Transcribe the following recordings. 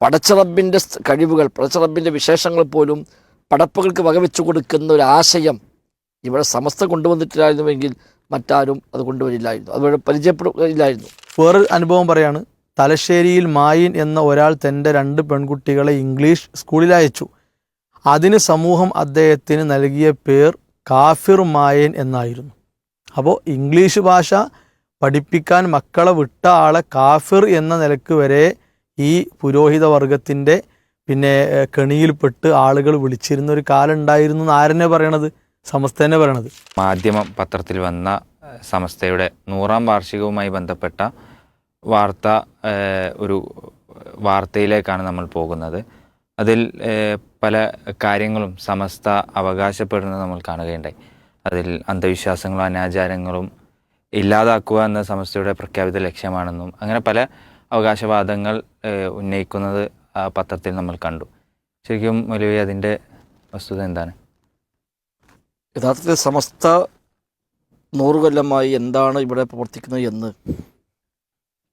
പടച്ചറബിന്റെ കഴിവുകൾ പടച്ചറബിന്റെ വിശേഷങ്ങൾ പോലും പടപ്പുകൾക്ക് വകവെച്ചു കൊടുക്കുന്ന ഒരു ആശയം ഇവിടെ സമസ്ത കൊണ്ടുവന്നിട്ടില്ലായിരുന്നുവെങ്കിൽ മറ്റാരും അത് കൊണ്ടുവരില്ലായിരുന്നു. അതുപോലെ പരിചയപ്പെടില്ലായിരുന്നു വേറൊരു അനുഭവം പറയാണ് തലശ്ശേരിയിൽ മായിൻ എന്ന ഒരാൾ തന്റെ രണ്ട് പെൺകുട്ടികളെ ഇംഗ്ലീഷ് സ്കൂളിൽ അയച്ചു. അതിന് സമൂഹം അദ്ദേഹത്തിന് നൽകിയ പേർ കാഫിർ മായൻ എന്നായിരുന്നു. അപ്പോൾ ഇംഗ്ലീഷ് ഭാഷ പഠിപ്പിക്കാൻ മക്കളെ വിട്ട ആളെ കാഫിർ എന്ന നിലയ്ക്ക് വരെ ഈ പുരോഹിത വർഗത്തിന്റെ പിന്നെ കെണിയിൽപ്പെട്ട് ആളുകൾ വിളിച്ചിരുന്ന ഒരു കാലം ഉണ്ടായിരുന്നു എന്ന് ആരെന്നെ പറയണത്? സമസ്തേനെ പറയണത്? മാധ്യമ പത്രത്തിൽ വന്ന സമസ്തയുടെ നൂറാം വാർഷികവുമായി ബന്ധപ്പെട്ട വാർത്ത ഒരു വാർത്തയിലേക്കാണ് നമ്മൾ പോകുന്നത്. അതിൽ പല കാര്യങ്ങളും സമസ്ത അവകാശപ്പെടുന്നത് നമ്മൾ കാണുകയുണ്ടായി. അതിൽ അന്ധവിശ്വാസങ്ങളും അനാചാരങ്ങളും ഇല്ലാതാക്കുക എന്ന സമസ്തയുടെ പ്രഖ്യാപിത ലക്ഷ്യമാണെന്നും അങ്ങനെ പല അവകാശവാദങ്ങൾ ഉന്നയിക്കുന്നത് ആ പത്രത്തിൽ നമ്മൾ കണ്ടു. ശരിക്കും മൊലവി അതിന്റെ വസ്തുത എന്താണ്? യഥാർത്ഥത്തിൽ സമസ്ത നൂറുകൊല്ലമായി എന്താണ് ഇവിടെ പ്രവർത്തിക്കുന്നത് എന്ന്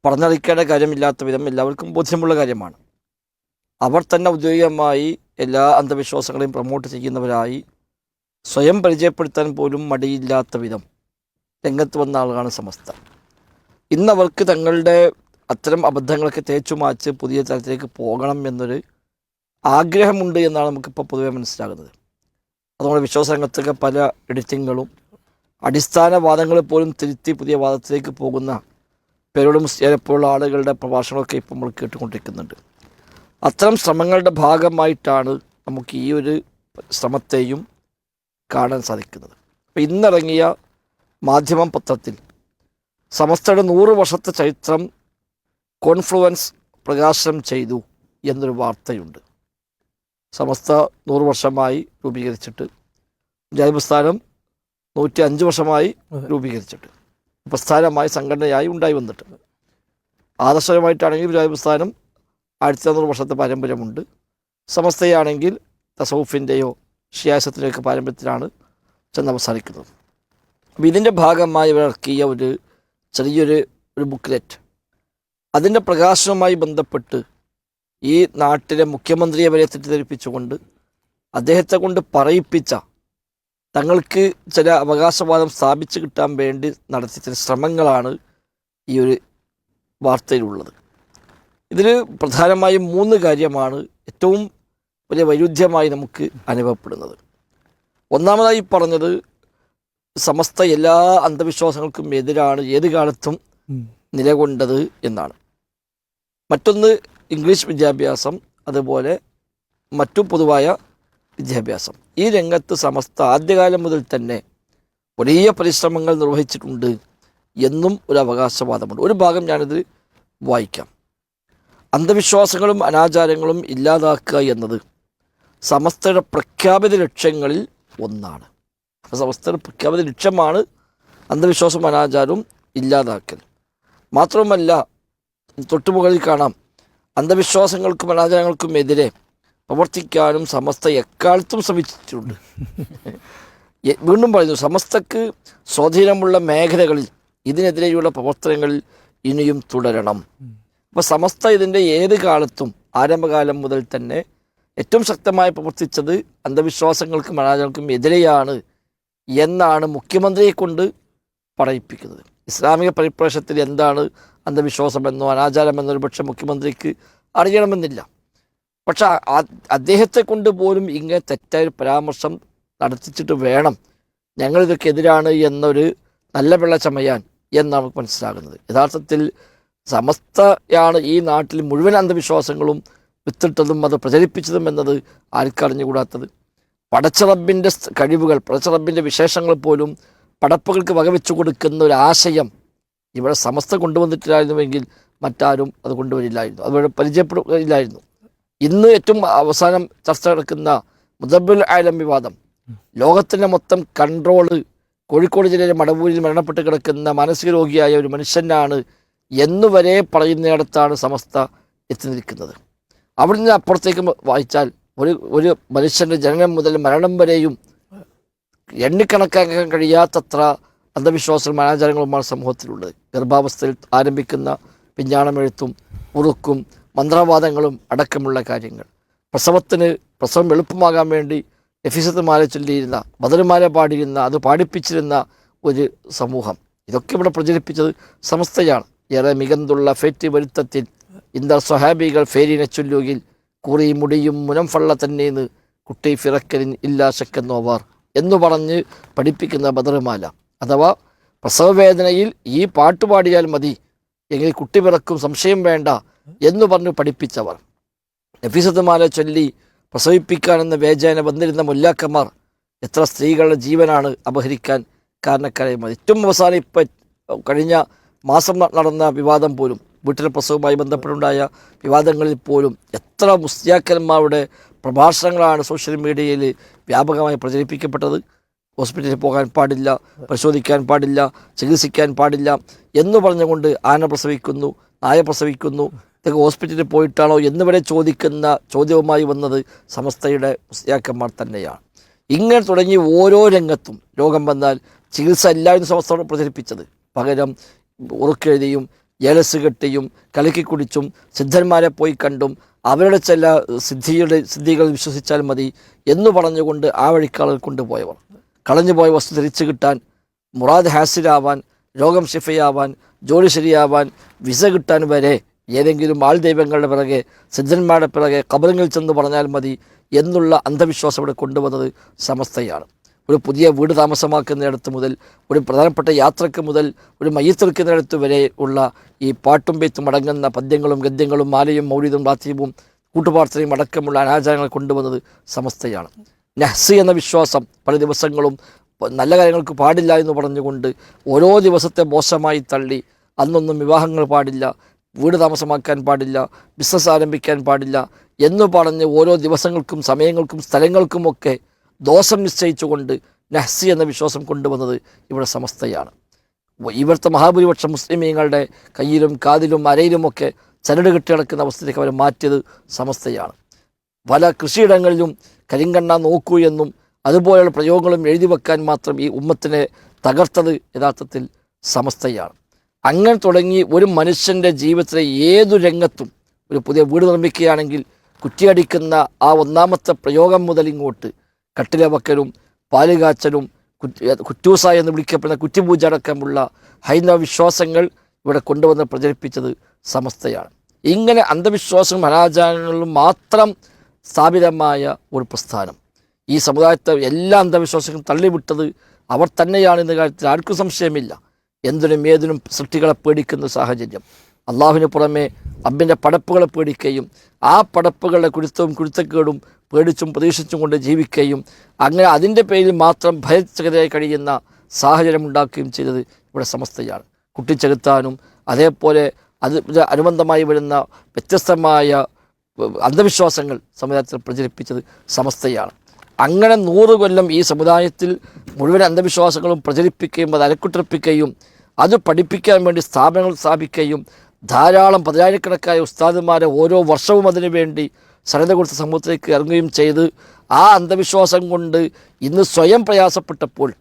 പറഞ്ഞറിയിക്കേണ്ട കാര്യമില്ലാത്ത വിധം എല്ലാവർക്കും ബോധ്യമുള്ള കാര്യമാണ്. അവർ തന്നെ ഔദ്യോഗികമായി എല്ലാ അന്ധവിശ്വാസങ്ങളെയും പ്രൊമോട്ട് ചെയ്യുന്നവരായി സ്വയം പരിചയപ്പെടുത്താൻ പോലും മടിയില്ലാത്ത വിധം രംഗത്ത് വന്ന ആളാണ് സമസ്ത. ഇന്നവർക്ക് തങ്ങളുടെ അത്തരം അബദ്ധങ്ങളൊക്കെ തേച്ചു മാച്ച് പുതിയ തലത്തിലേക്ക് പോകണം എന്നൊരു ആഗ്രഹമുണ്ട് എന്നാണ് നമുക്കിപ്പോൾ പൊതുവെ മനസ്സിലാകുന്നത്. അതുകൊണ്ട് വിശ്വാസരംഗത്തൊക്കെ പല എഡിറ്റിങ്ങുകളും അടിസ്ഥാന വാദങ്ങളെ പോലും തിരുത്തി പുതിയ വാദത്തിലേക്ക് പോകുന്ന പേരോടും ചേരപ്പോഴുള്ള ആളുകളുടെ പ്രഭാഷണമൊക്കെ ഇപ്പം നമ്മൾ കേട്ടുകൊണ്ടിരിക്കുന്നുണ്ട്. അത്തരം ശ്രമങ്ങളുടെ ഭാഗമായിട്ടാണ് നമുക്ക് ഈ ഒരു ശ്രമത്തെയും കാണാൻ സാധിക്കുന്നത്. അപ്പം ഇന്നിറങ്ങിയ മാധ്യമം പത്രത്തിൽ സമസ്തയുടെ നൂറ് വർഷത്തെ ചരിത്രം കോൺഫ്ലുവൻസ് പ്രകാശനം ചെയ്തു എന്നൊരു വാർത്തയുണ്ട്. സമസ്ത നൂറ് വർഷമായി രൂപീകരിച്ചിട്ട് ജൈവസ്ഥാനം പ്രസ്ഥാനം നൂറ്റി അഞ്ച് വർഷമായി രൂപീകരിച്ചിട്ട് പ്രസ്ഥാനമായി സംഘടനയായി ഉണ്ടായി വന്നിട്ട്. ആദർശപരമായിട്ടാണെങ്കിൽ ജൈവസ്ഥാനം പ്രസ്ഥാനം ആയിരത്തി അറുന്നൂറ് വർഷത്തെ പാരമ്പര്യമുണ്ട്. സമസ്തയാണെങ്കിൽ തസൗഫിന്റെയോ ഷിയാസത്തിന്റെയൊക്കെ പാരമ്പര്യത്തിലാണ് ചെന്ന് അവസാനിക്കുന്നത് അപ്പോൾ ഇതിന്റെ ഭാഗമായി ഇറക്കിയ ഒരു ചെറിയൊരു ഒരു ബുക്ക്ലെറ്റ് അതിന്റെ പ്രകാശനവുമായി ബന്ധപ്പെട്ട് ഈ നാട്ടിലെ മുഖ്യമന്ത്രിയെ വരെ തെറ്റിദ്ധരിപ്പിച്ചുകൊണ്ട് അദ്ദേഹത്തെ കൊണ്ട് പറയിപ്പിച്ച തങ്ങൾക്ക് ചില അവകാശവാദം സ്ഥാപിച്ചു കിട്ടാൻ വേണ്ടി നടത്തിയ ചില ശ്രമങ്ങളാണ് ഈ ഒരു വാർത്തയിലുള്ളത്. ഇതിൽ പ്രധാനമായും മൂന്ന് കാര്യമാണ് ഏറ്റവും വലിയ വൈരുദ്ധ്യമായി നമുക്ക് അനുഭവപ്പെടുന്നത്. ഒന്നാമതായി പറഞ്ഞത് സമസ്ത എല്ലാ അന്ധവിശ്വാസങ്ങൾക്കും എതിരാണ് ഏത് കാലത്തും. നിലകൊണ്ടത് എന്നാണ്. മറ്റൊന്ന് ഇംഗ്ലീഷ് വിദ്യാഭ്യാസം അതുപോലെ മറ്റു പൊതുവായ വിദ്യാഭ്യാസം. ഈ രംഗത്ത് സമസ്ത ആദ്യകാലം മുതൽ തന്നെ വലിയ പരിശ്രമങ്ങൾ നിർവഹിച്ചിട്ടുണ്ട് എന്നും ഒരു അവകാശവാദമുണ്ട്. ഒരു ഭാഗം ഞാനിത് വായിക്കാം. അന്ധവിശ്വാസങ്ങളും അനാചാരങ്ങളും ഇല്ലാതാക്കുക എന്നത് സമസ്തയുടെ പ്രഖ്യാപിത ലക്ഷ്യങ്ങളിൽ ഒന്നാണ്. സമസ്തയുടെ പ്രഖ്യാപിത ലക്ഷ്യമാണ് അന്ധവിശ്വാസവും അനാചാരവും ഇല്ലാതാക്കൽ. മാത്രവുമല്ല തൊട്ടുമുകളിൽ കാണാം. അന്ധവിശ്വാസങ്ങൾക്കും അനാചാരങ്ങൾക്കും എതിരെ പ്രവർത്തിക്കാനും സമസ്ത എക്കാലത്തും ശ്രമിച്ചിട്ടുണ്ട്. വീണ്ടും പറയുന്നു സമസ്തക്ക് സ്വാധീനമുള്ള മേഖലകളിൽ ഇതിനെതിരെയുള്ള പ്രവർത്തനങ്ങളിൽ ഇനിയും തുടരണം. അപ്പോൾ സമസ്ത ഇതിന്റെ ഏത് കാലത്തും ആരംഭകാലം മുതൽ തന്നെ ഏറ്റവും ശക്തമായി പ്രവർത്തിച്ചത് അന്ധവിശ്വാസങ്ങൾക്കും അനാചാരങ്ങൾക്കും എതിരെയാണ് എന്നാണ് മുഖ്യമന്ത്രിയെ കൊണ്ട് പറയിപ്പിക്കുന്നത്. ഇസ്ലാമിക പരിപ്രേക്ഷത്തിൽ എന്താണ് അന്ധവിശ്വാസമെന്നോ അനാചാരമെന്നോ ഒരു പക്ഷേ മുഖ്യമന്ത്രിക്ക് അറിയണമെന്നില്ല. പക്ഷെ അദ്ദേഹത്തെ കൊണ്ട് പോലും ഇങ്ങനെ തെറ്റായ പരാമർശം നടത്തിച്ചിട്ട് വേണം. എതിരാണ് എന്നൊരു നല്ല വെള്ള ചമയാൻ എന്നാണ് നമുക്ക് മനസ്സിലാകുന്നത്. യഥാർത്ഥത്തിൽ സമസ്തയാണ് ഈ നാട്ടിൽ മുഴുവൻ അന്ധവിശ്വാസങ്ങളും വിത്തിട്ടതും അത് പ്രചരിപ്പിച്ചതും എന്നത് ആർക്കറിഞ്ഞുകൂടാത്തത്? പടച്ചറബിന്റെ കഴിവുകൾ പടച്ചറബിന്റെ വിശേഷങ്ങൾ പോലും പടപ്പുകൾക്ക് വകവെച്ചു കൊടുക്കുന്ന ഒരു ആശയം ഇവിടെ സമസ്ത കൊണ്ടുവന്നിട്ടില്ലായിരുന്നുവെങ്കിൽ മറ്റാരും അത് കൊണ്ടുവരില്ലായിരുന്നു. അതുപോലെ പരിചയപ്പെടില്ലായിരുന്നു. ഇന്ന് ഏറ്റവും അവസാനം ചർച്ച നടക്കുന്ന മുദബുൽ ആലം വിവാദം. ലോകത്തിന്റെ മൊത്തം കൺട്രോൾ കോഴിക്കോട് ജില്ലയിലെ മടവൂരിൽ മരണപ്പെട്ട് കിടക്കുന്ന മാനസിക രോഗിയായ ഒരു മനുഷ്യനാണ് എന്നുവരെ പറയുന്നിടത്താണ് സമസ്ത എത്തി നിൽക്കുന്നത് നിന്ന് അപ്പുറത്തേക്ക് വായിച്ചാൽ ഒരു ഒരു മനുഷ്യന്റെ ജനനം മുതൽ മരണം വരെയും എണ്ണിക്കണക്കാക്കാൻ കഴിയാത്തത്ര അന്ധവിശ്വാസങ്ങളും അനാചാരങ്ങളുമാണ് സമൂഹത്തിലുള്ളത്. ഗർഭാവസ്ഥയിൽ ആരംഭിക്കുന്ന പിഞ്ഞാണമെഴുത്തും ഉറുക്കും മന്ത്രവാദങ്ങളും അടക്കമുള്ള കാര്യങ്ങൾ. പ്രസവത്തിന് പ്രസവം എളുപ്പമാകാൻ വേണ്ടി എഫിസത്തുമാരെ ചൊല്ലിയിരുന്ന ബദലുമാരെ പാടിയിരുന്ന അത് പാടിപ്പിച്ചിരുന്ന ഒരു സമൂഹം. ഇതൊക്കെ ഇവിടെ പ്രചരിപ്പിച്ചത് സമസ്തയാണ്. ഏറെ മികന്തുള്ള ഫേറ്റ് വരുത്തത്തിൽ ഇന്ത സ്വഹാബികൾ ഫേരിനെ ചൊല്ലുകിൽ കുറി മുടിയും മുനം ഫള്ള കുട്ടി ഫിറക്കലിൻ ഇല്ലാ ശക്കെന്നോവാർ എന്ന് പറഞ്ഞ് പഠിപ്പിക്കുന്ന ബദറുമാല. അഥവാ പ്രസവവേദനയിൽ ഈ പാട്ട് പാടിയാൽ മതി. എങ്കിൽ കുട്ടി പിറക്കും സംശയം വേണ്ട എന്ന് പറഞ്ഞ് പഠിപ്പിച്ചവർ. നഫീസത്തുമാല ചൊല്ലി പ്രസവിപ്പിക്കാനെന്ന വേചന വന്നിരുന്ന മുല്ലാക്കന്മാർ എത്ര സ്ത്രീകളുടെ ജീവനാണ് അപഹരിക്കാൻ കാരണക്കാരായി മാറി. ഏറ്റവും അവസാനം ഇപ്പം കഴിഞ്ഞ മാസം നടന്ന വിവാദം പോലും വീട്ടിലെ പ്രസവവുമായി ബന്ധപ്പെട്ടുണ്ടായ വിവാദങ്ങളിൽ പോലും എത്ര മുസ്ലിയാക്കന്മാരുടെ പ്രഭാഷണങ്ങളാണ് സോഷ്യൽ മീഡിയയിൽ വ്യാപകമായി പ്രചരിപ്പിക്കപ്പെട്ടത്. ഹോസ്പിറ്റലിൽ പോകാൻ പാടില്ല പരിശോധിക്കാൻ പാടില്ല ചികിത്സിക്കാൻ പാടില്ല എന്ന് പറഞ്ഞുകൊണ്ട് ആന പ്രസവിക്കുന്നു നായ പ്രസവിക്കുന്നു. ഇതൊക്കെ ഹോസ്പിറ്റലിൽ പോയിട്ടാണോ എന്ന് വരെ ചോദിക്കുന്ന ചോദ്യവുമായി വന്നത് സമസ്തയുടെ മുസ്ലിയാക്കന്മാർ തന്നെയാണ്. ഇങ്ങനെ തുടങ്ങി ഓരോ രംഗത്തും രോഗം വന്നാൽ ചികിത്സ എല്ലാവരും സമസ്ത പ്രചരിപ്പിച്ചത്. പകരം ഉറുക്കെഴുതിയും ഏലസ് കെട്ടിയും കലക്കി കുടിച്ചും സിദ്ധന്മാരെ പോയി കണ്ടും അവരുടെ ചില സിദ്ധിയുടെ സിദ്ധികൾ വിശ്വസിച്ചാൽ മതി എന്ന് പറഞ്ഞുകൊണ്ട് ആ വഴിക്കാളിൽ കൊണ്ടുപോയവർ. കളഞ്ഞുപോയ വസ്തു തിരിച്ചു കിട്ടാൻ മുറാദ് ഹാസിലാവാൻ രോഗം ശിഫയാവാൻ ജോലി ശരിയാവാൻ വിസ കിട്ടാൻ വരെ ഏതെങ്കിലും ആൾ ദൈവങ്ങളുടെ പിറകെ സിദ്ധന്മാരുടെ പിറകെ കബറിങ്ങിൽ ചെന്ന് പറഞ്ഞാൽ മതി എന്നുള്ള അന്ധവിശ്വാസം ഇവിടെ കൊണ്ടുവന്നത് സമസ്തയാണ്. ഒരു പുതിയ വീട് താമസമാക്കുന്നിടത്ത് മുതൽ ഒരു പ്രധാനപ്പെട്ട യാത്രയ്ക്ക് മുതൽ ഒരു മയ്യത്തെടുക്കുന്നിടത്ത് വരെ ഉള്ള ഈ പാട്ടും പെയ്ത്തും അടങ്ങുന്ന പദ്യങ്ങളും ഗദ്യങ്ങളും മാലയും മൗലിതും റാത്തീവും കൂട്ടുപാർത്തയും അടക്കമുള്ള അനാചാരങ്ങൾ കൊണ്ടുവന്നത് സമസ്തയാണ്. നഹ്സ് എന്ന വിശ്വാസം പല ദിവസങ്ങളും നല്ല കാര്യങ്ങൾക്ക് പാടില്ല എന്ന് പറഞ്ഞുകൊണ്ട് ഓരോ ദിവസത്തെ മോശമായി തള്ളി. അന്നൊന്നും വിവാഹങ്ങൾ പാടില്ല വീട് താമസമാക്കാൻ പാടില്ല ബിസിനസ് ആരംഭിക്കാൻ പാടില്ല എന്ന് പറഞ്ഞ് ഓരോ ദിവസങ്ങൾക്കും സമയങ്ങൾക്കും സ്ഥലങ്ങൾക്കുമൊക്കെ ദോഷം നിശ്ചയിച്ചുകൊണ്ട് നഹ്സി എന്ന വിശ്വാസം കൊണ്ടുവന്നത് ഇവിടെ സമസ്തയാണ്. ഇവിടുത്തെ മഹാഭൂരിപക്ഷം മുസ്ലിമീങ്ങളുടെ കയ്യിലും കാതിലും അരയിലുമൊക്കെ ചരട് കെട്ടി കിടക്കുന്ന അവസ്ഥയിലേക്ക് അവരെ മാറ്റിയത് സമസ്തയാണ്. പല കൃഷിയിടങ്ങളിലും കരിങ്കണ്ണ നോക്കൂ എന്നും അതുപോലെയുള്ള പ്രയോഗങ്ങളും എഴുതി വെക്കാൻ മാത്രം ഈ ഉമ്മത്തിനെ തകർത്തത് യഥാർത്ഥത്തിൽ സമസ്തയാണ്. അങ്ങനെ തുടങ്ങി ഒരു മനുഷ്യന്റെ ജീവിതത്തിലെ ഏതു രംഗത്തും ഒരു പുതിയ വീട് നിർമ്മിക്കുകയാണെങ്കിൽ കുറ്റിയടിക്കുന്ന ആ ഒന്നാമത്തെ പ്രയോഗം മുതൽ ഇങ്ങോട്ട് കട്ടിലവക്കലും പാലുകാച്ചലും കുറ്റൂസ എന്ന് വിളിക്കപ്പെടുന്ന കുറ്റിപൂജ അടക്കമുള്ള ഹൈന്ദവ വിശ്വാസങ്ങൾ ഇവിടെ കൊണ്ടുവന്ന് പ്രചരിപ്പിച്ചത് സമസ്തയാണ്. ഇങ്ങനെ അന്ധവിശ്വാസങ്ങളും അനാചാരങ്ങളിലും മാത്രം സ്ഥാപിതമായ ഒരു പ്രസ്ഥാനം. ഈ സമുദായത്തെ എല്ലാ അന്ധവിശ്വാസങ്ങളും തള്ളിവിട്ടത് അവർ തന്നെയാണ് എന്ന കാര്യത്തിൽ ആർക്കും സംശയമില്ല. എന്തിനും ഏതിനും സൃഷ്ടികളെ പേടിക്കുന്ന സാഹചര്യം. അള്ളാഹുവിന് പുറമെ അബ്ബിന്റെ പടപ്പുകളെ പേടിക്കുകയും ആ പടപ്പുകളുടെ കുരുത്തവും കുരുത്തക്കേടും പേടിച്ചും പ്രതീക്ഷിച്ചും കൊണ്ട് ജീവിക്കുകയും അങ്ങനെ അതിന്റെ പേരിൽ മാത്രം ഭയചകിതയായി കഴിയുന്ന സാഹചര്യം ഉണ്ടാക്കുകയും ചെയ്തത് ഇവിടെ സമസ്തയാണ്. കുട്ടിച്ചെകുത്താനും അതേപോലെ അത് അനുബന്ധമായി വരുന്ന വ്യത്യസ്തമായ അന്ധവിശ്വാസങ്ങൾ സമുദായത്തിൽ പ്രചരിപ്പിച്ചത് സമസ്തയാണ്. അങ്ങനെ നൂറ് കൊല്ലം ഈ സമുദായത്തിൽ മുഴുവൻ അന്ധവിശ്വാസങ്ങളും പ്രചരിപ്പിക്കുകയും അത് അലക്കുട്ടിപ്പിക്കുകയും അത് പഠിപ്പിക്കാൻ വേണ്ടി സ്ഥാപനങ്ങൾ സ്ഥാപിക്കുകയും ധാരാളം പതിനായിരക്കണക്കായ ഉസ്താദുമാരെ ഓരോ വർഷവും അതിനു വേണ്ടി സന്നദ്ധ കൊടുത്ത സമൂഹത്തിലേക്ക് ഇറങ്ങുകയും ചെയ്ത് ആ അന്ധവിശ്വാസം കൊണ്ട് ഇന്ന് സ്വയം പ്രയാസപ്പെട്ടപ്പോൾ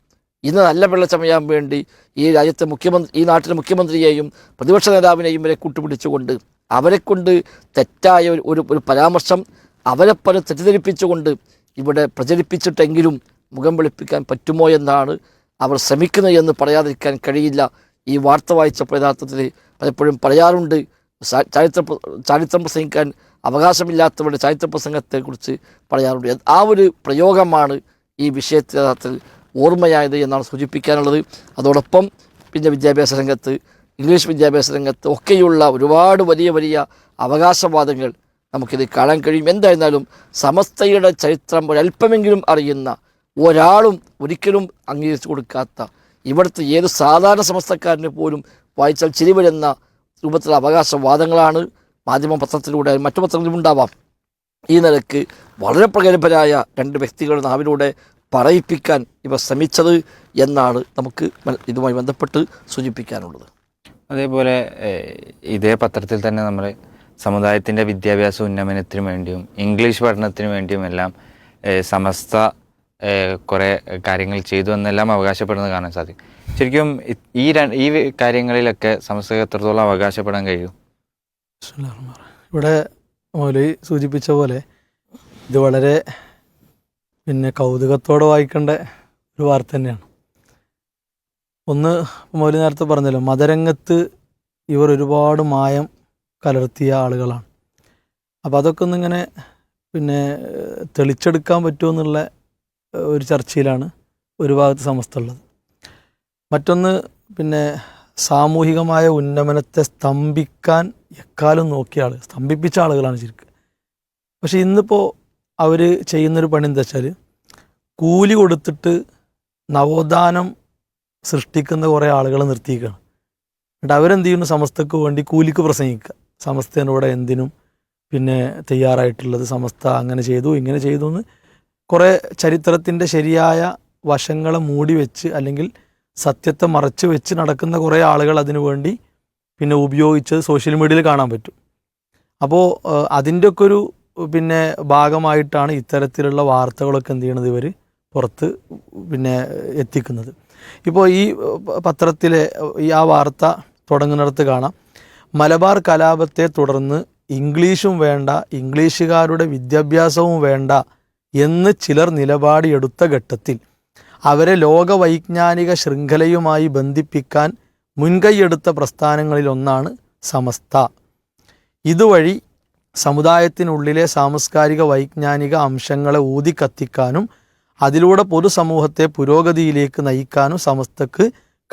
ഇന്ന് നല്ല വെള്ളച്ചമയാൻ വേണ്ടി ഈ രാജ്യത്തെ മുഖ്യമന്ത്രി ഈ നാട്ടിലെ മുഖ്യമന്ത്രിയെയും പ്രതിപക്ഷ നേതാവിനെയും വരെ കൂട്ടുപിടിച്ചുകൊണ്ട് അവരെ കൊണ്ട് തെറ്റായ ഒരു ഒരു പരാമർശം അവരെ പല തെറ്റിദ്ധരിപ്പിച്ചുകൊണ്ട് ഇവിടെ പ്രചരിപ്പിച്ചിട്ടെങ്കിലും മുഖം വെളുപ്പിക്കാൻ പറ്റുമോ എന്നാണ് അവർ ശ്രമിക്കുന്നത് എന്ന് പറയാതിരിക്കാൻ കഴിയില്ല. ഈ വാർത്ത വായിച്ചപ്പോൾ യഥാർത്ഥത്തിൽ പലപ്പോഴും പറയാറുണ്ട് ചരിത്ര ചരിത്രം പ്രസംഗിക്കാൻ അവകാശമില്ലാത്തവരുടെ ചരിത്ര പ്രസംഗത്തെക്കുറിച്ച് പറയാറുണ്ട്. ആ ഒരു പ്രയോഗമാണ് ഈ വിഷയത്തിൽ ഓർമ്മയായത് എന്നാണ് സൂചിപ്പിക്കാനുള്ളത്. അതോടൊപ്പം പിന്നെ വിദ്യാഭ്യാസ രംഗത്ത് ഇംഗ്ലീഷ് വിദ്യാഭ്യാസ രംഗത്ത് ഒക്കെയുള്ള ഒരുപാട് വലിയ വലിയ അവകാശവാദങ്ങൾ നമുക്കിത് കാണാൻ കഴിയും. എന്തായിരുന്നാലും സമസ്തയുടെ ചരിത്രം ഒരല്പമെങ്കിലും അറിയുന്ന ഒരാളും ഒരിക്കലും അംഗീകരിച്ചു കൊടുക്കാത്ത ഇവിടുത്തെ ഏത് സാധാരണ സമസ്തക്കാരനെ പോലും വായിച്ചാൽ ചിരി വരുന്ന രൂപത്തിലുള്ള അവകാശവാദങ്ങളാണ് മാധ്യമ പത്രത്തിലൂടെ മറ്റു പത്രങ്ങളിലും ഉണ്ടാവാം. ഈ നിലയ്ക്ക് വളരെ പ്രഗത്ഭരായ രണ്ട് വ്യക്തികളുടെ നാവിലൂടെ പറയിപ്പിക്കാൻ ഇവ ശ്രമിച്ചത് എന്നാണ് നമുക്ക് ഇതുമായി ബന്ധപ്പെട്ട് സൂചിപ്പിക്കാനുള്ളത്. അതേപോലെ ഇതേ പത്രത്തിൽ തന്നെ നമ്മൾ സമുദായത്തിന്റെ വിദ്യാഭ്യാസ ഉന്നമനത്തിനു വേണ്ടിയും ഇംഗ്ലീഷ് പഠനത്തിനു വേണ്ടിയും എല്ലാം സമസ്ത കുറേ കാര്യങ്ങൾ ചെയ്തു എന്നെല്ലാം അവകാശപ്പെടുന്നത് കാണാൻ സാധിക്കും. ശരിക്കും ഈ ഈ കാര്യങ്ങളിലൊക്കെ സമസ്തക്ക് എത്രത്തോളം അവകാശപ്പെടാൻ കഴിയും? ഇവിടെ മൗലി സൂചിപ്പിച്ച പോലെ ഇത് വളരെ പിന്നെ കൗതുകത്തോടെ വായിക്കേണ്ട ഒരു വാർത്ത തന്നെയാണ്. ഒന്ന് മൗലി നേരത്തെ പറഞ്ഞല്ലോ മതരംഗത്ത് ഇവർ ഒരുപാട് മായം കലർത്തിയ ആളുകളാണ്. അപ്പോൾ അതൊക്കെ ഒന്നിങ്ങനെ പിന്നെ തെളിച്ചെടുക്കാൻ പറ്റുമോ എന്നുള്ള ഒരു ചർച്ചയിലാണ് ഒരു ഭാഗത്ത് സമസ്ത ഉള്ളത് മറ്റൊന്ന് പിന്നെ സാമൂഹികമായ ഉന്നമനത്തെ സ്തംഭിക്കാൻ എക്കാലം നോക്കിയ ആൾ സ്തംഭിപ്പിച്ച ആളുകളാണ് ശരിക്കും. പക്ഷേ ഇന്നിപ്പോൾ അവർ ചെയ്യുന്നൊരു പണി എന്താ വെച്ചാൽ കൂലി കൊടുത്തിട്ട് നവോത്ഥാനം സൃഷ്ടിക്കുന്ന കുറേ ആളുകളെ നിർത്തിയിരിക്കുകയാണ്. എന്നിട്ട് അവരെന്ത് ചെയ്യുന്നു? സമസ്തക്ക് വേണ്ടി കൂലിക്ക് പ്രസംഗിക്കുക. സമസ്തേനോടെ എന്തിനും പിന്നെ തയ്യാറായിട്ടുള്ളത് സമസ്ത അങ്ങനെ ചെയ്തു ഇങ്ങനെ ചെയ്തു എന്ന് കുറേ ചരിത്രത്തിന്റെ ശരിയായ വശങ്ങളെ മൂടി വെച്ച് അല്ലെങ്കിൽ സത്യത്തെ മറച്ച് വെച്ച് നടക്കുന്ന കുറേ ആളുകൾ അതിനു വേണ്ടി പിന്നെ ഉപയോഗിച്ചത് സോഷ്യൽ മീഡിയയിൽ കാണാൻ പറ്റും. അപ്പോൾ അതിന്റെ ഒക്കെ ഒരു പിന്നെ ഭാഗമായിട്ടാണ് ഇത്തരത്തിലുള്ള വാർത്തകളൊക്കെ എന്ത് ചെയ്യണത് ഇവർ പുറത്ത് പിന്നെ എത്തിക്കുന്നത്. ഇപ്പോൾ ഈ പത്രത്തിലെ ഈ ആ വാർത്ത തുടങ്ങുന്നിടത്ത് കാണാം. മലബാർ കലാപത്തെ തുടർന്ന് ഇംഗ്ലീഷും വേണ്ട ഇംഗ്ലീഷുകാരുടെ വിദ്യാഭ്യാസവും വേണ്ട എന്ന് ചിലർ നിലപാടിയെടുത്ത ഘട്ടത്തിൽ അവരെ ലോകവൈജ്ഞാനിക ശൃംഖലയുമായി ബന്ധിപ്പിക്കാൻ മുൻകൈയെടുത്ത പ്രസ്ഥാനങ്ങളിലൊന്നാണ് സമസ്ത. ഇതുവഴി സമുദായത്തിനുള്ളിലെ സാംസ്കാരിക വൈജ്ഞാനിക അംശങ്ങളെ ഊതിക്കത്തിക്കാനും അതിലൂടെ പൊതുസമൂഹത്തെ പുരോഗതിയിലേക്ക് നയിക്കാനും സമസ്തക്ക്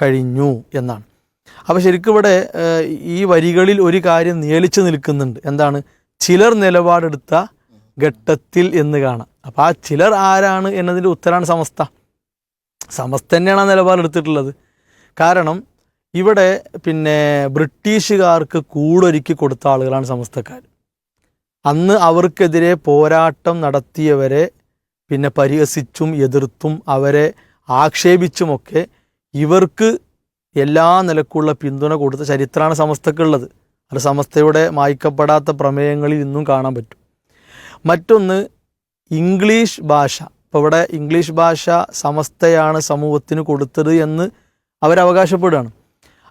കഴിഞ്ഞു എന്നാണ്. അപ്പോൾ ശരിക്കും ഇവിടെ ഈ വരികളിൽ ഒരു കാര്യം നിയലിച്ചു നിൽക്കുന്നുണ്ട്. എന്താണ്? ചിലർ നിലപാടെടുത്ത ഘട്ടത്തിൽ എന്ന് കാണാം. അപ്പോൾ ആ ചിലർ ആരാണ് എന്നതിന്റെ ഉത്തരമാണ് സമസ്ത. സമസ്ത തന്നെയാണ് ആ നിലപാടെടുത്തിട്ടുള്ളത് കാരണം ഇവിടെ പിന്നെ ബ്രിട്ടീഷുകാർക്ക് കൂടൊരുക്കി കൊടുത്ത ആളുകളാണ് സമസ്തക്കാർ അന്ന് അവർക്കെതിരെ പോരാട്ടം നടത്തിയവരെ പിന്നെ പരിഹസിച്ചും എതിർത്തും അവരെ ആക്ഷേപിച്ചുമൊക്കെ ഇവർക്ക് എല്ലാ നിലക്കുള്ള പിന്തുണ കൊടുത്ത ചരിത്രമാണ് സമസ്തക്കുള്ളത് അത് സമസ്തയുടെ മായ്ക്കപ്പെടാത്ത പ്രമേയങ്ങളിൽ ഇന്നും കാണാൻ പറ്റും. മറ്റൊന്ന് ഇംഗ്ലീഷ് ഭാഷ. ഇപ്പോൾ ഇവിടെ ഇംഗ്ലീഷ് ഭാഷ സമസ്തയാണ് സമൂഹത്തിന് കൊടുത്തത് എന്ന് അവരവകാശപ്പെടുകയാണ്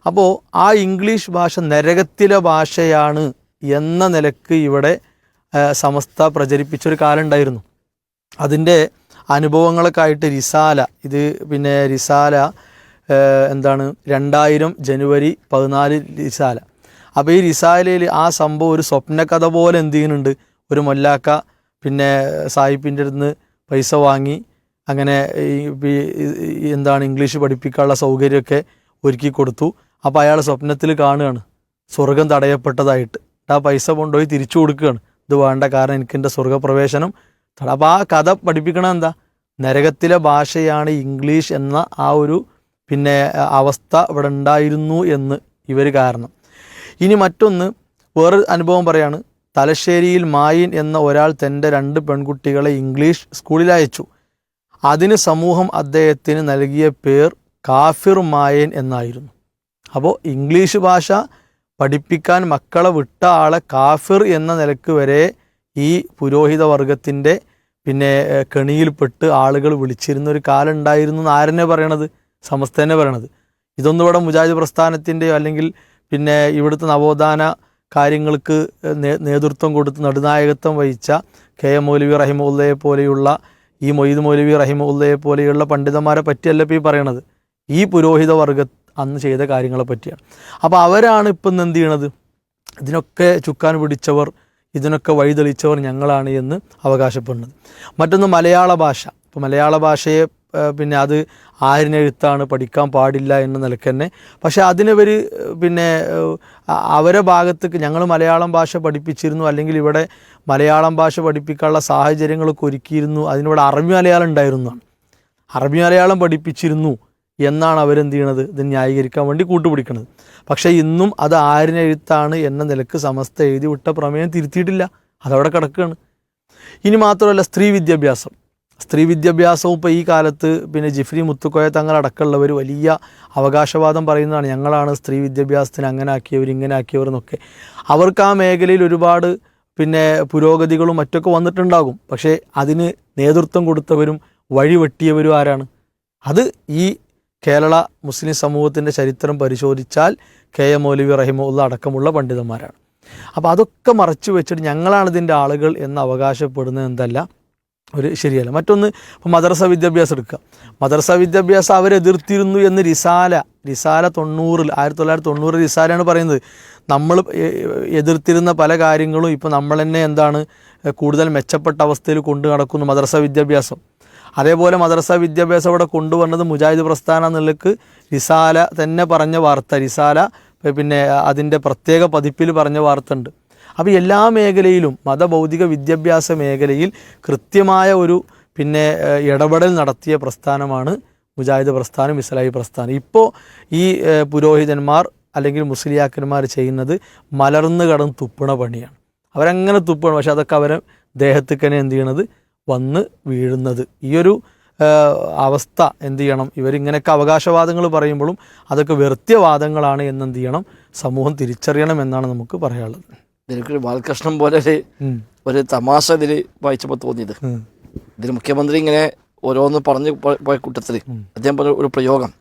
അപ്പോൾ ആ ഇംഗ്ലീഷ് ഭാഷ നരകത്തിലെ ഭാഷയാണ് എന്ന നിലയ്ക്ക് ഇവിടെ സമസ്ത പ്രചരിപ്പിച്ചൊരു കാലം ഉണ്ടായിരുന്നു. അതിന്റെ അനുഭവങ്ങളൊക്കെ ആയിട്ട് റിസാല ഇത് പിന്നെ റിസാല എന്താണ് രണ്ടായിരം ജനുവരി പതിനാല് റിസാല. അപ്പോൾ ഈ റിസാലയിൽ ആ സംഭവം ഒരു സ്വപ്നകഥ പോലെ എന്ത് ചെയ്യുന്നുണ്ട്? ഒരു മൊല്ലാക്ക പിന്നെ സാഹിബിന്റെ അടുത്ത് പൈസ വാങ്ങി അങ്ങനെ എന്താണ് ഇംഗ്ലീഷ് പഠിപ്പിക്കാനുള്ള സൗകര്യമൊക്കെ ഒരുക്കി കൊടുത്തു. അപ്പോൾ അയാൾ സ്വപ്നത്തിൽ കാണുകയാണ്. സ്വർഗം തടയപ്പെട്ടതായിട്ട്. ആ പൈസ കൊണ്ടുപോയി തിരിച്ചു കൊടുക്കുകയാണ്. ഇത് വേണ്ട കാരണം എനിക്ക് എന്റെ സ്വർഗപ്രവേശനം അപ്പോൾ ആ കഥ പഠിപ്പിക്കണം എന്താ? നരകത്തിലെ ഭാഷയാണ് ഇംഗ്ലീഷ് എന്ന ആ ഒരു പിന്നെ അവസ്ഥ ഇവിടെ ഉണ്ടായിരുന്നു എന്ന് ഇവർ കാരണം. ഇനി മറ്റൊന്ന് വേറെ അനുഭവം പറയാണ്. തലശ്ശേരിയിൽ മായിൻ എന്ന ഒരാൾ തന്റെ രണ്ട് പെൺകുട്ടികളെ ഇംഗ്ലീഷ് സ്കൂളിൽ അയച്ചു. അതിന് സമൂഹം അദ്ദേഹത്തിന് നൽകിയ പേർ കാഫിർ മായൻ എന്നായിരുന്നു. അപ്പോൾ ഇംഗ്ലീഷ് ഭാഷ പഠിപ്പിക്കാൻ മക്കളെ വിട്ട ആളെ കാഫിർ എന്ന നിലയ്ക്ക് വരെ ഈ പുരോഹിത വർഗത്തിന്റെ പിന്നെ കെണിയിൽപ്പെട്ട് ആളുകൾ വിളിച്ചിരുന്ന ഒരു കാലം ഉണ്ടായിരുന്നു എന്ന് ആരെന്നെ പറയണത്? സമസ്ത തന്നെ പറയണത്. ഇതൊന്നും ഇവിടെ മുജാഹിദ് പ്രസ്ഥാനത്തിന്റെയോ അല്ലെങ്കിൽ പിന്നെ ഇവിടുത്തെ നവോത്ഥാന കാര്യങ്ങൾക്ക് നേതൃത്വം കൊടുത്ത് നടുനായകത്വം വഹിച്ച കെ എം മൗലവി റഹിമുല്ലയെ പോലെയുള്ള ഈ മൊയ്ദ് മൗലവി റഹിമുല്ലയെ പോലെയുള്ള പണ്ഡിതന്മാരെ പറ്റിയല്ല ഇപ്പോൾ ഈ പറയണത്. ഈ പുരോഹിത വർഗ അന്ന് ചെയ്ത കാര്യങ്ങളെ പറ്റിയാണ്. അപ്പോൾ അവരാണ് ഇപ്പം എന്ത് ചെയ്യണത്? ഇതിനൊക്കെ ചുക്കാൻ പിടിച്ചവർ ഇതിനൊക്കെ വഴിതെളിച്ചവർ ഞങ്ങളാണ് എന്ന് അവകാശപ്പെടുന്നത്. മറ്റൊന്ന് മലയാള ഭാഷ. ഇപ്പോൾ മലയാള ഭാഷയെ പിന്നെ അത് ആരിനെഴുത്താണ് പഠിക്കാൻ പാടില്ല എന്ന നിലയ്ക്ക് തന്നെ. പക്ഷേ അതിനവർ പിന്നെ അവരെ ഭാഗത്തേക്ക് ഞങ്ങൾ മലയാളം ഭാഷ പഠിപ്പിച്ചിരുന്നു. അല്ലെങ്കിൽ ഇവിടെ മലയാളം ഭാഷ പഠിപ്പിക്കാനുള്ള സാഹചര്യങ്ങളൊക്കെ ഒരുക്കിയിരുന്നു. അതിനിവിടെ അറബി മലയാളം ഉണ്ടായിരുന്നതാണ് അറബി മലയാളം പഠിപ്പിച്ചിരുന്നു. എന്നാണ് അവരെന്ത് ചെയ്യണത്? ഇത് ന്യായീകരിക്കാൻ വേണ്ടി കൂട്ടുപിടിക്കുന്നത് പക്ഷേ ഇന്നും അത് ആരിനെഴുത്താണ് എന്ന നിലയ്ക്ക് സമസ്ത എഴുതി വിട്ട പ്രമേയം തിരുത്തിയിട്ടില്ല. അതവിടെ കിടക്കുകയാണ്. ഇനി മാത്രമല്ല സ്ത്രീ വിദ്യാഭ്യാസം. സ്ത്രീ വിദ്യാഭ്യാസവും ഇപ്പോൾ ഈ കാലത്ത് പിന്നെ ജിഫ്രി മുത്തുക്കോയ തങ്ങളടക്കമുള്ളവർ വലിയ അവകാശവാദം പറയുന്നതാണ്. ഞങ്ങളാണ് സ്ത്രീ വിദ്യാഭ്യാസത്തിന് അങ്ങനെ ആക്കിയവർ ഇങ്ങനെ ആക്കിയവർ എന്നൊക്കെ. അവർക്ക് ആ മേഖലയിൽ ഒരുപാട് പിന്നെ പുരോഗതികളും മറ്റൊക്കെ വന്നിട്ടുണ്ടാകും. പക്ഷേ അതിന് നേതൃത്വം കൊടുത്തവരും വഴിവെട്ടിയവരും ആരാണ്? അത് ഈ കേരള മുസ്ലിം സമൂഹത്തിന്റെ ചരിത്രം പരിശോധിച്ചാൽ കെ എം മൗലവി റഹിമുള്ള അടക്കമുള്ള പണ്ഡിതന്മാരാണ്. അപ്പോൾ അതൊക്കെ മറച്ചു വെച്ചിട്ട് ഞങ്ങളാണ് ഇതിന്റെ ആളുകൾ എന്ന് അവകാശപ്പെടുന്നത് എന്തല്ല? ഒരു ശരിയല്ല. മറ്റൊന്ന് ഇപ്പോൾ മദ്രസ വിദ്യാഭ്യാസം എടുക്കുക. മദ്രസ വിദ്യാഭ്യാസം അവരെതിർത്തിരുന്നു എന്ന് റിസാല റിസാല തൊണ്ണൂറിൽ ആയിരത്തി തൊള്ളായിരത്തി തൊണ്ണൂറ് റിസാലയാണ് പറയുന്നത്. നമ്മൾ എതിർത്തിരുന്ന പല കാര്യങ്ങളും ഇപ്പോൾ നമ്മൾ തന്നെ എന്താണ് കൂടുതൽ മെച്ചപ്പെട്ട അവസ്ഥയിൽ കൊണ്ടു നടക്കുന്നു മദ്രസ വിദ്യാഭ്യാസം. അതേപോലെ മദ്രസ വിദ്യാഭ്യാസം അവിടെ കൊണ്ടുവന്നത് മുജാഹിദ് പ്രസ്ഥാന നിലയ്ക്ക് റിസാല തന്നെ പറഞ്ഞ വാർത്ത റിസാല പിന്നെ അതിന്റെ പ്രത്യേക പതിപ്പിൽ പറഞ്ഞ വാർത്ത ഉണ്ട് അപ്പോൾ എല്ലാ മേഖലയിലും മതഭൗതിക വിദ്യാഭ്യാസ മേഖലയിൽ കൃത്യമായ ഒരു പിന്നെ ഇടപെടൽ നടത്തിയ പ്രസ്ഥാനമാണ് മുജാഹിദ് പ്രസ്ഥാനം ഇസ്ലാഹി പ്രസ്ഥാനം. ഇപ്പോൾ ഈ പുരോഹിതന്മാർ അല്ലെങ്കിൽ മുസ്ലിയാക്കന്മാർ ചെയ്യുന്നത് മലർന്നു കടന്ന് തുപ്പണ പണിയാണ്. അവരങ്ങനെ തുപ്പണം പക്ഷെ അതൊക്കെ അവരെ ദേഹത്തേക്ക് തന്നെ എന്ത് ചെയ്യണത്? വന്ന് വീഴുന്നത്. ഈ ഒരു അവസ്ഥ എന്ത് ചെയ്യണം? ഇവരിങ്ങനെയൊക്കെ അവകാശവാദങ്ങൾ പറയുമ്പോഴും അതൊക്കെ വെറുത്യവാദങ്ങളാണ് എന്നെന്ത് ചെയ്യണം? സമൂഹം തിരിച്ചറിയണം എന്നാണ് നമുക്ക് പറയാനുള്ളത്. എനിക്കൊരു ബാലകൃഷ്ണൻ പോലെ ഒരു തമാശ ഇതിൽ വായിച്ചപ്പോൾ തോന്നിയത്. ഇതിൽ മുഖ്യമന്ത്രി ഇങ്ങനെ ഓരോന്ന് പറഞ്ഞു പോയ കൂട്ടത്തിൽ അദ്ദേഹം പറഞ്ഞ ഒരു പ്രയോഗം.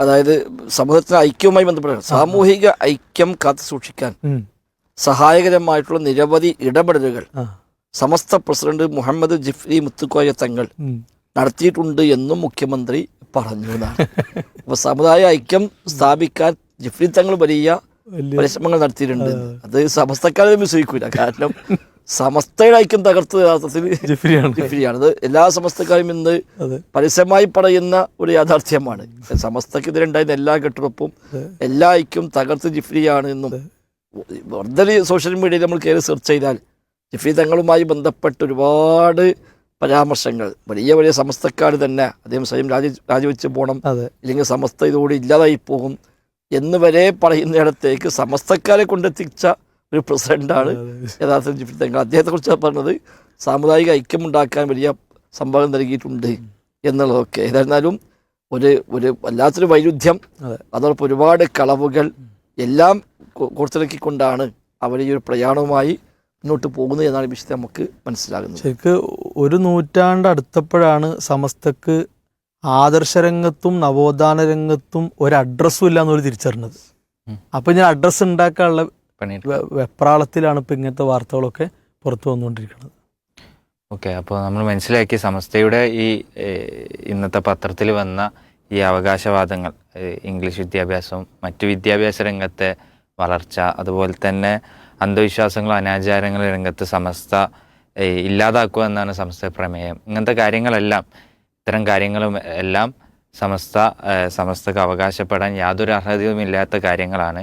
അതായത് സമൂഹത്തിന് ഐക്യവുമായി ബന്ധപ്പെട്ട സാമൂഹിക ഐക്യം കാത്തു സൂക്ഷിക്കാൻ. സഹായകരമായിട്ടുള്ള നിരവധി ഇടപെടലുകൾ. സമസ്ത പ്രസിഡന്റ് മുഹമ്മദ് ജിഫ്രി മുത്തുക്കോയ തങ്ങൾ നടത്തിയിട്ടുണ്ട് എന്നും മുഖ്യമന്ത്രി പറഞ്ഞു എന്നാണ്. അപ്പൊ സമുദായ ഐക്യം സ്ഥാപിക്കാൻ ജിഫ്രി തങ്ങൾ വലിയ പരിശ്രമങ്ങൾ നടത്തിയിട്ടുണ്ട്. അത് സമസ്തക്കാരെ വിശ്വസിക്കൂല. കാരണം സമസ്തയുടെ ഐക്യം തകർത്ത് യഥാർത്ഥത്തിൽ ജിഫ്രിയാണ്. അത് എല്ലാ സമസ്തക്കാരും ഇന്ന് പരസ്യമായി പറയുന്ന ഒരു യാഥാർത്ഥ്യമാണ്. സമസ്തക്കെതിരെ ഉണ്ടായിരുന്ന എല്ലാ കെട്ടുറപ്പും എല്ലാ ഐക്യം തകർത്ത് ജിഫ്രിയാണ് എന്നും വെറുതെ സോഷ്യൽ മീഡിയയിൽ നമ്മൾ കയറി സെർച്ച് ചെയ്താൽ ജിഫി തങ്ങളുമായി ബന്ധപ്പെട്ട് ഒരുപാട് പരാമർശങ്ങൾ. വലിയ വലിയ സമസ്തക്കാർ തന്നെ അദ്ദേഹം സ്വയം രാജി രാജിവെച്ച് പോകണം ഇല്ലെങ്കിൽ സമസ്ത ഇതോടെ ഇല്ലാതായി പോകും എന്ന് വരെ പറയുന്നിടത്തേക്ക് സമസ്തക്കാരെ കൊണ്ടെത്തിച്ച ഒരു പ്രസിഡന്റാണ് യഥാർത്ഥ ജിഫി തങ്ങൾ. അദ്ദേഹത്തെ കുറിച്ച് പറഞ്ഞത് സാമുദായിക ഐക്യമുണ്ടാക്കാൻ വലിയ സംഭവം നൽകിയിട്ടുണ്ട് എന്നുള്ളതൊക്കെ. ഏതായിരുന്നാലും ഒരു ഒരു വല്ലാത്തൊരു വൈരുദ്ധ്യം. അതെ. അതോടൊപ്പം ഒരുപാട് കളവുകൾ. എല്ലാം കൊ- കൊണ്ടാണ് അവർ ഈ ഒരു പ്രയാണവുമായി മുന്നോട്ട് പോകുന്നത് എന്നാണ് വിശുദ്ധ നമുക്ക് മനസ്സിലാകുന്നത്. ശരിക്ക് ഒരു നൂറ്റാണ്ട് അടുത്തപ്പോഴാണ് സമസ്തക്ക് ആദർശരംഗത്തും നവോത്ഥാന രംഗത്തും ഒരു അഡ്രസ്സും ഇല്ല എന്നൊരു തിരിച്ചറിഞ്ഞത്. അപ്പം അപ്പൊ ഞാൻ അഡ്രസ്സ് ഉണ്ടാക്കാനുള്ള വെപ്രാളത്തിലാണ് ഇപ്പം ഇങ്ങനത്തെ വാർത്തകളൊക്കെ പുറത്തു വന്നുകൊണ്ടിരിക്കുന്നത്. ഓക്കെ അപ്പോൾ നമ്മൾ മനസ്സിലാക്കി സമസ്തയുടെ ഈ ഇന്നത്തെ പത്രത്തിൽ വന്ന ഈ അവകാശവാദങ്ങൾ ഇംഗ്ലീഷ് വിദ്യാഭ്യാസവും മറ്റു വിദ്യാഭ്യാസ രംഗത്തെ വളർച്ച അതുപോലെ തന്നെ അന്ധവിശ്വാസങ്ങളും അനാചാരങ്ങളും രംഗത്ത് സമസ്ത ഇല്ലാതാക്കുക എന്നാണ് സമസ്ത പ്രമേയം. ഇങ്ങനത്തെ കാര്യങ്ങളെല്ലാം ഇത്തരം കാര്യങ്ങളും എല്ലാം സമസ്ത സമസ്തക്ക് അവകാശപ്പെടാൻ യാതൊരു അർഹതയും ഇല്ലാത്ത കാര്യങ്ങളാണ്.